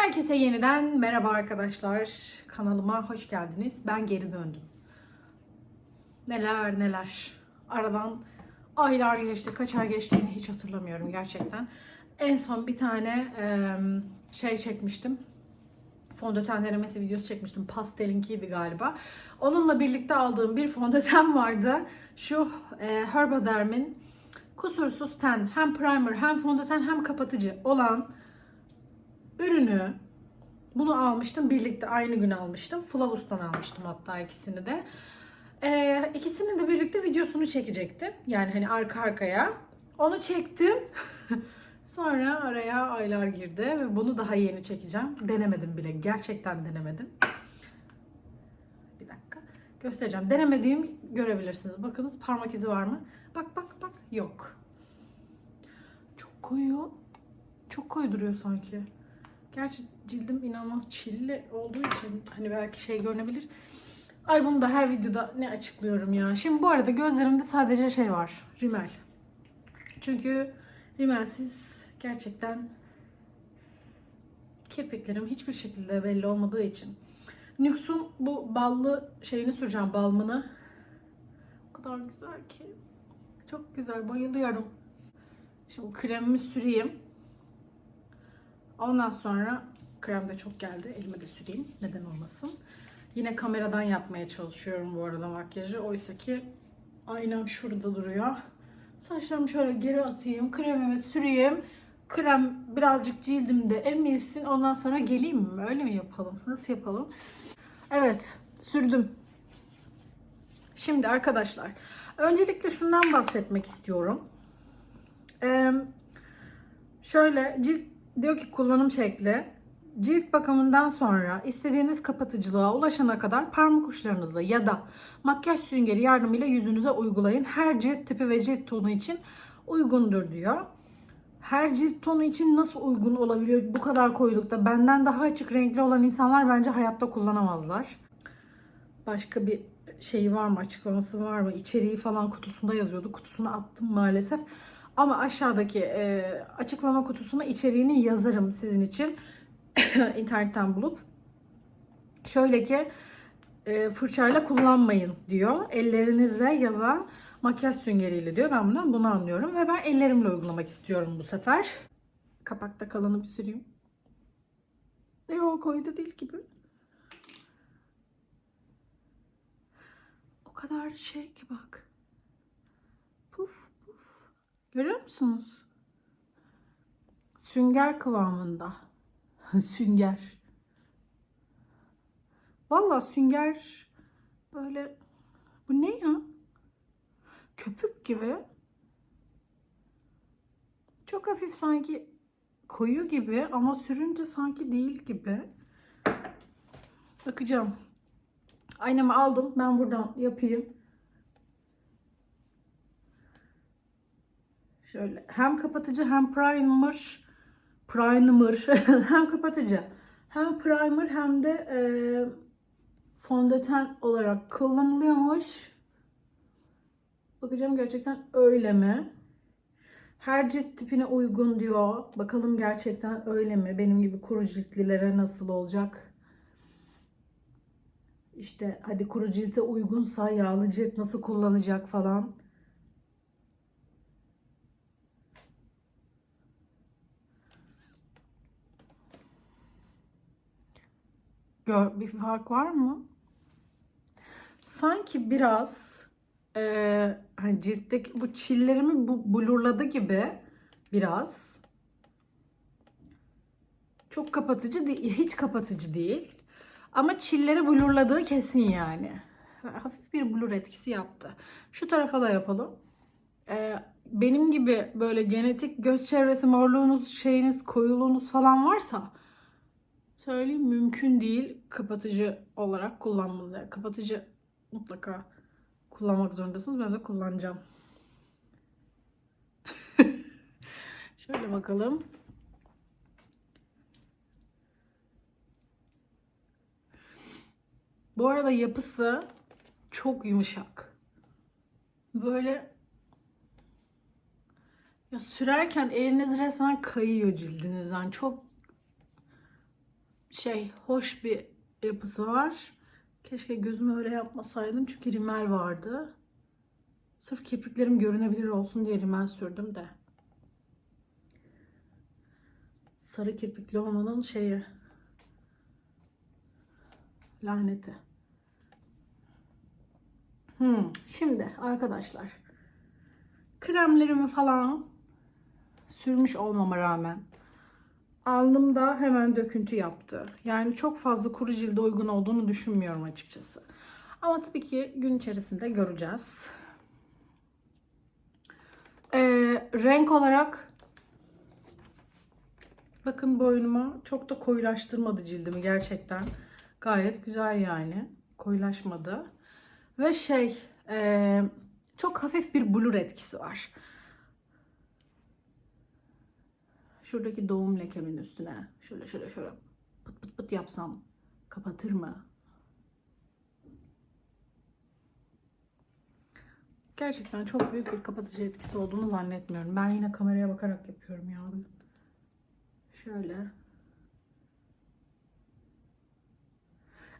Herkese yeniden merhaba arkadaşlar. Kanalıma hoş geldiniz. Ben geri döndüm. Neler neler. Aradan aylar geçti. Kaç ay geçtiğini hiç hatırlamıyorum gerçekten. En son bir tane şey çekmiştim. Fondöten denemesi videosu çekmiştim. Pastelinkiydi galiba. Onunla birlikte aldığım bir fondöten vardı. Şu Herbaderm'in kusursuz ten hem primer hem fondöten hem kapatıcı olan ürünü bunu almıştım. Birlikte aynı gün almıştım. Flavus'tan almıştım hatta ikisini de. Ee, ikisinin de birlikte videosunu çekecektim. Yani hani arka arkaya. Onu çektim. Sonra araya aylar girdi ve bunu daha yeni çekeceğim. Denemedim bile. Gerçekten denemedim. Bir dakika. Göstereceğim. Denemediğim görebilirsiniz. Bakınız parmak izi var mı? Bak bak bak. Yok. Çok koyu. Çok koyu duruyor sanki. Gerçi cildim inanılmaz çilli olduğu için hani belki şey görünebilir. Ay bunu da her videoda ne açıklıyorum ya. Şimdi bu arada gözlerimde sadece şey var. Rimel. Çünkü rimelsiz gerçekten kirpiklerim hiçbir şekilde belli olmadığı için. NYX'un bu ballı şeyini süreceğim balmını. O kadar güzel ki. Çok güzel bayılıyorum. Şimdi kremimi süreyim. Ondan sonra krem de çok geldi. Elime de süreyim. Neden olmasın. Yine kameradan yapmaya çalışıyorum bu arada makyajı. Oysa ki aynam şurada duruyor. Saçlarımı şöyle geri atayım. Kremimi süreyim. Krem birazcık cildimde emilsin. Ondan sonra geleyim mi? Öyle mi yapalım? Nasıl yapalım? Evet. Sürdüm. Şimdi arkadaşlar. Öncelikle şundan bahsetmek istiyorum. Ee, şöyle cilt diyor ki kullanım şekli. Cilt bakımından sonra istediğiniz kapatıcılığa ulaşana kadar parmak uçlarınızla ya da makyaj süngeri yardımıyla yüzünüze uygulayın. Her cilt tipi ve cilt tonu için uygundur diyor. Her cilt tonu için nasıl uygun olabiliyor bu kadar koyulukta? Benden daha açık renkli olan insanlar bence hayatta kullanamazlar. Başka bir şeyi var mı, açıklaması var mı? İçeriği falan kutusunda yazıyordu. Kutusunu attım maalesef. Ama aşağıdaki e, açıklama kutusuna içeriğini yazarım sizin için. internetten bulup. Şöyle ki e, fırçayla kullanmayın diyor. Ellerinizle yaza makyaj süngeriyle diyor. Ben bundan bunu anlıyorum. Ve ben ellerimle uygulamak istiyorum bu sefer. Kapakta kalanı bir süreyim. Yok koydu değil gibi. O kadar şey ki bak. Görüyor musunuz? Sünger kıvamında. sünger. Valla sünger böyle bu ne ya? Köpük gibi. Çok hafif sanki koyu gibi ama sürünce sanki değil gibi. Bakacağım. Aynamı aldım. Ben buradan yapayım. Şöyle hem kapatıcı hem primer primer hem kapatıcı hem primer hem de e, fondöten olarak kullanılıyormuş. Bakacağım gerçekten öyle mi? Her cilt tipine uygun diyor. Bakalım gerçekten öyle mi? Benim gibi kuru ciltlilere nasıl olacak? İşte hadi kuru cilte uygunsa yağlı cilt nasıl kullanacak falan. Gör, bir fark var mı? Sanki biraz e, hani ciltteki bu çillerimi bu blurladı gibi biraz. Çok kapatıcı değil, hiç kapatıcı değil. Ama çilleri blurladığı kesin yani. Hafif bir blur etkisi yaptı. Şu tarafa da yapalım. E, benim gibi böyle genetik göz çevresi morluğunuz, şeyiniz, koyuluğunuz falan varsa söyleyeyim mümkün değil kapatıcı olarak kullanmanız. Yani kapatıcı mutlaka kullanmak zorundasınız. Ben de kullanacağım. Şöyle bakalım. Bu arada yapısı çok yumuşak. Böyle ya sürerken eliniz resmen kayıyor cildinizden. Çok şey hoş bir yapısı var. Keşke gözümü öyle yapmasaydım çünkü rimel vardı. Sırf kirpiklerim görünebilir olsun diye rimel sürdüm de. Sarı kirpikli olmanın şeyi. Laneti. Hmm, şimdi arkadaşlar. Kremlerimi falan sürmüş olmama rağmen alnımda hemen döküntü yaptı. Yani çok fazla kuru cilde uygun olduğunu düşünmüyorum açıkçası. Ama tabii ki gün içerisinde göreceğiz. Ee, renk olarak bakın boynumu çok da koyulaştırmadı cildimi gerçekten. Gayet güzel yani. Koyulaşmadı. Ve şey e, çok hafif bir blur etkisi var. Şuradaki doğum lekemin üstüne şöyle şöyle şöyle pıt pıt pıt yapsam kapatır mı? Gerçekten çok büyük bir kapatıcı etkisi olduğunu zannetmiyorum. Ben yine kameraya bakarak yapıyorum ya. Şöyle.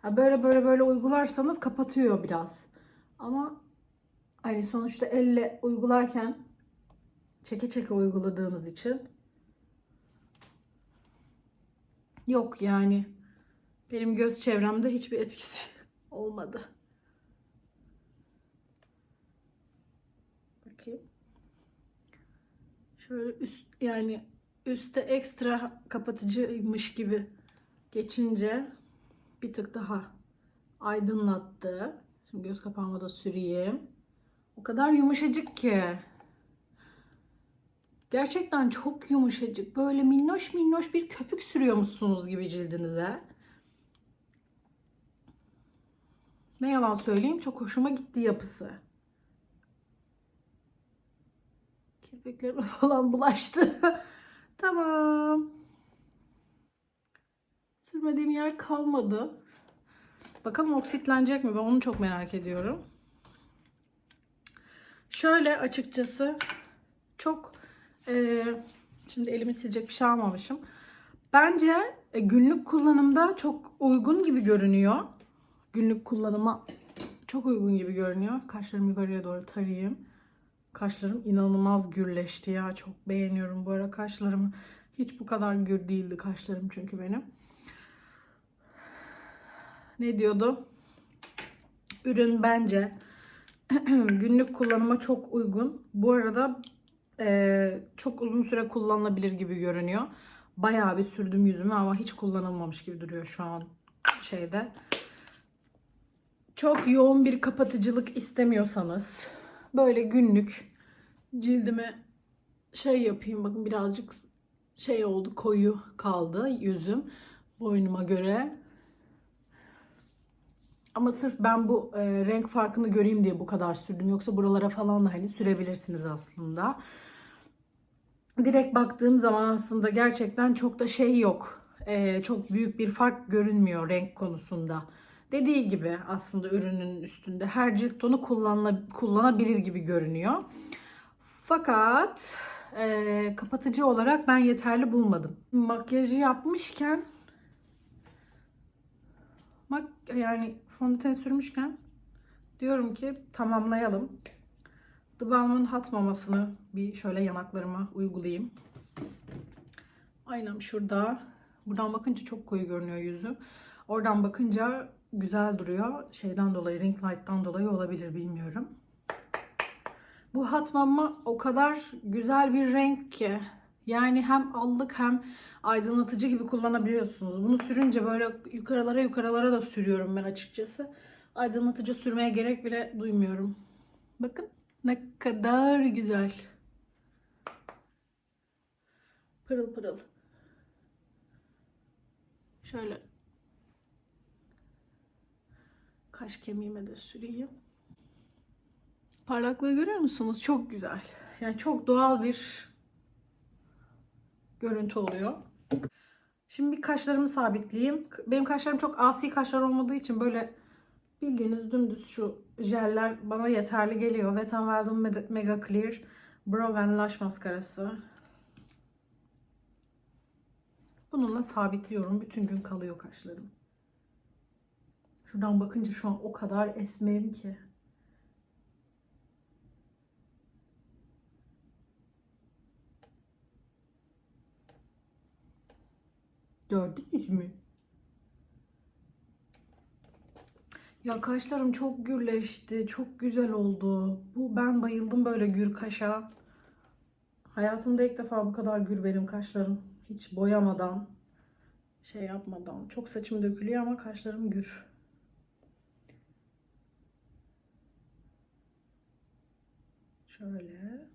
Ya böyle böyle böyle uygularsanız kapatıyor biraz. Ama hani sonuçta elle uygularken çeke çeke uyguladığımız için yok yani benim göz çevremde hiçbir etkisi olmadı. Bakayım. Şöyle üst yani üstte ekstra kapatıcıymış gibi geçince bir tık daha aydınlattı. Şimdi göz kapağıma da süreyim. O kadar yumuşacık ki. Gerçekten çok yumuşacık. Böyle minnoş minnoş bir köpük sürüyormuşsunuz gibi cildinize. Ne yalan söyleyeyim çok hoşuma gitti yapısı. Kirpiklerime falan bulaştı. tamam. Sürmediğim yer kalmadı. Bakalım oksitlenecek mi? Ben onu çok merak ediyorum. Şöyle açıkçası çok e, şimdi elimi silecek bir şey almamışım. Bence e, günlük kullanımda çok uygun gibi görünüyor. Günlük kullanıma çok uygun gibi görünüyor. Kaşlarımı yukarıya doğru tarayayım. Kaşlarım inanılmaz gürleşti ya. Çok beğeniyorum bu ara kaşlarımı. Hiç bu kadar gür değildi kaşlarım çünkü benim. Ne diyordu? Ürün bence günlük kullanıma çok uygun. Bu arada e, çok uzun süre kullanılabilir gibi görünüyor. Bayağı bir sürdüm yüzüme ama hiç kullanılmamış gibi duruyor şu an şeyde. Çok yoğun bir kapatıcılık istemiyorsanız böyle günlük cildime şey yapayım bakın birazcık şey oldu koyu kaldı yüzüm boynuma göre. Ama sırf ben bu e, renk farkını göreyim diye bu kadar sürdüm. Yoksa buralara falan da hani sürebilirsiniz aslında. Direkt baktığım zaman aslında gerçekten çok da şey yok. E, çok büyük bir fark görünmüyor renk konusunda. Dediği gibi aslında ürünün üstünde her cilt tonu kullanabilir gibi görünüyor. Fakat e, kapatıcı olarak ben yeterli bulmadım. Makyajı yapmışken yani fondöten sürmüşken diyorum ki tamamlayalım. The Balm'ın hat mamasını bir şöyle yanaklarıma uygulayayım. Aynam şurada. Buradan bakınca çok koyu görünüyor yüzüm. Oradan bakınca güzel duruyor. Şeyden dolayı, ring light'tan dolayı olabilir bilmiyorum. Bu hat mama o kadar güzel bir renk ki. Yani hem allık hem aydınlatıcı gibi kullanabiliyorsunuz. Bunu sürünce böyle yukarılara yukarılara da sürüyorum ben açıkçası. Aydınlatıcı sürmeye gerek bile duymuyorum. Bakın ne kadar güzel. Pırıl pırıl. Şöyle kaş kemiğime de süreyim. Parlaklığı görüyor musunuz? Çok güzel. Yani çok doğal bir görüntü oluyor. Şimdi bir kaşlarımı sabitleyeyim. Benim kaşlarım çok asi kaşlar olmadığı için böyle bildiğiniz dümdüz şu jeller bana yeterli geliyor. Wet n Wild'ın Mega Clear Brow and Lash maskarası. Bununla sabitliyorum. Bütün gün kalıyor kaşlarım. Şuradan bakınca şu an o kadar esmerim ki. Gördünüz mü? Ya kaşlarım çok gürleşti. Çok güzel oldu. Bu ben bayıldım böyle gür kaşa. Hayatımda ilk defa bu kadar gür benim kaşlarım. Hiç boyamadan, şey yapmadan. Çok saçım dökülüyor ama kaşlarım gür. Şöyle.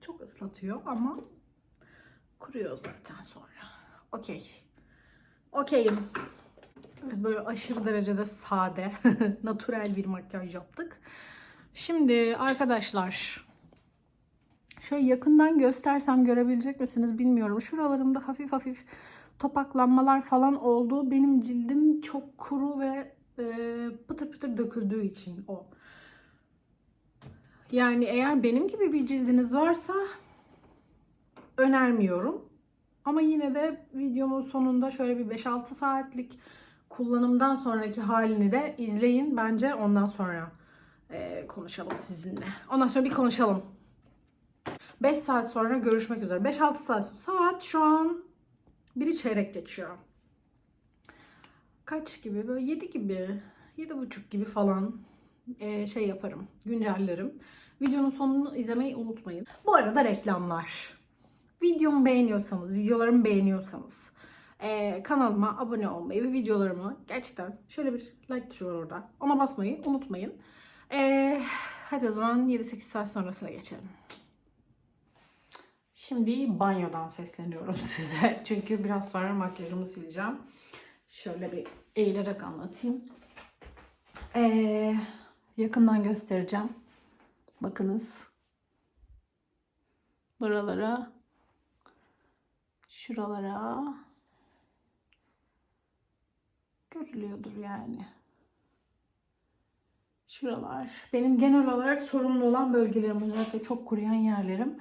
Çok ıslatıyor ama kuruyor zaten sonra. Okey. Okeyim. Böyle aşırı derecede sade, natürel bir makyaj yaptık. Şimdi arkadaşlar şöyle yakından göstersem görebilecek misiniz bilmiyorum. Şuralarımda hafif hafif topaklanmalar falan oldu. Benim cildim çok kuru ve e, pıtır pıtır döküldüğü için o. Yani eğer benim gibi bir cildiniz varsa önermiyorum. Ama yine de videomun sonunda şöyle bir 5-6 saatlik kullanımdan sonraki halini de izleyin. Bence ondan sonra e, konuşalım sizinle. Ondan sonra bir konuşalım. 5 saat sonra görüşmek üzere. 5-6 saat. Saat şu an biri çeyrek geçiyor. Kaç gibi? Böyle 7 gibi, 7.30 gibi falan e, şey yaparım. Güncellerim. Videonun sonunu izlemeyi unutmayın. Bu arada reklamlar. Videomu beğeniyorsanız, videolarımı beğeniyorsanız e, kanalıma abone olmayı ve videolarımı gerçekten şöyle bir like tuşu var orada. Ona basmayı unutmayın. E, hadi o zaman 7-8 saat sonrasına geçelim. Şimdi banyodan sesleniyorum size. Çünkü biraz sonra makyajımı sileceğim. Şöyle bir eğilerek anlatayım. E, yakından göstereceğim. Bakınız. Buralara şuralara görülüyordur yani. Şuralar. Benim genel olarak sorunlu olan bölgelerim. Özellikle çok kuruyan yerlerim.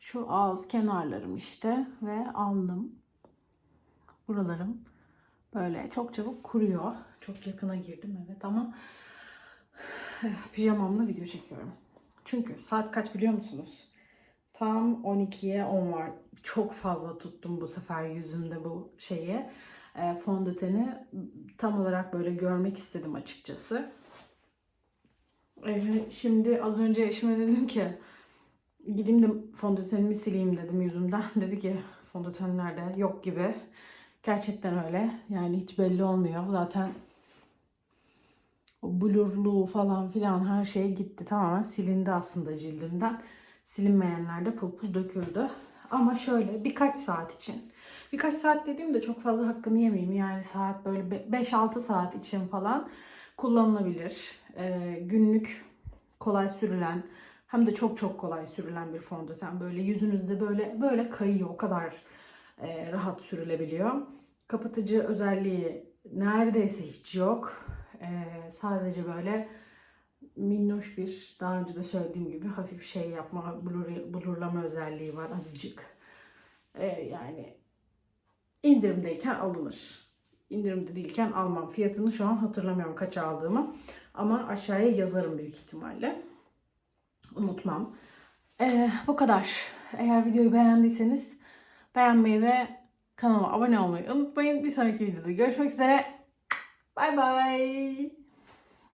Şu ağız kenarlarım işte ve alnım. Buralarım böyle çok çabuk kuruyor. Çok yakına girdim evet ama pijamamla video çekiyorum. Çünkü saat kaç biliyor musunuz? Tam 12'ye 10 var. Çok fazla tuttum bu sefer yüzümde bu şeyi. E, fondöteni tam olarak böyle görmek istedim açıkçası. E, şimdi az önce eşime dedim ki gideyim de fondötenimi sileyim dedim yüzümden. Dedi ki fondöten nerede? Yok gibi. Gerçekten öyle. Yani hiç belli olmuyor. Zaten o blurluğu falan filan her şey gitti. Tamamen silindi aslında cildimden silinmeyenler de pul pul döküldü. Ama şöyle birkaç saat için. Birkaç saat dediğimde çok fazla hakkını yemeyeyim. Yani saat böyle 5-6 saat için falan kullanılabilir. Ee, günlük kolay sürülen hem de çok çok kolay sürülen bir fondöten. Böyle yüzünüzde böyle böyle kayıyor. O kadar e, rahat sürülebiliyor. Kapatıcı özelliği neredeyse hiç yok. Ee, sadece böyle minnoş bir daha önce de söylediğim gibi hafif şey yapma blur, blurlama özelliği var azıcık. Ee, yani indirimdeyken alınır. İndirimde değilken almam. Fiyatını şu an hatırlamıyorum kaç aldığımı. Ama aşağıya yazarım büyük ihtimalle. Unutmam. Ee, bu kadar. Eğer videoyu beğendiyseniz beğenmeyi ve kanalıma abone olmayı unutmayın. Bir sonraki videoda görüşmek üzere.